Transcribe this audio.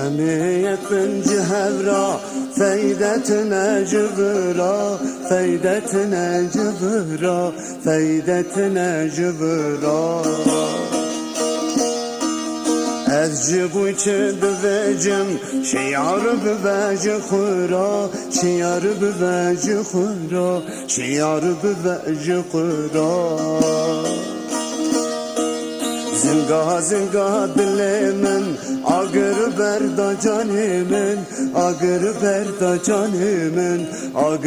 Cemiyet bin cihevra Feydetine cübra Feydetine cübra Feydetine cübra Ez cibuçi büvecim Şiyar büveci kura Şiyar büveci kura Şiyar büveci kura. Zinga zinga dilemin Agı berda canimin Agır berda canimin Agır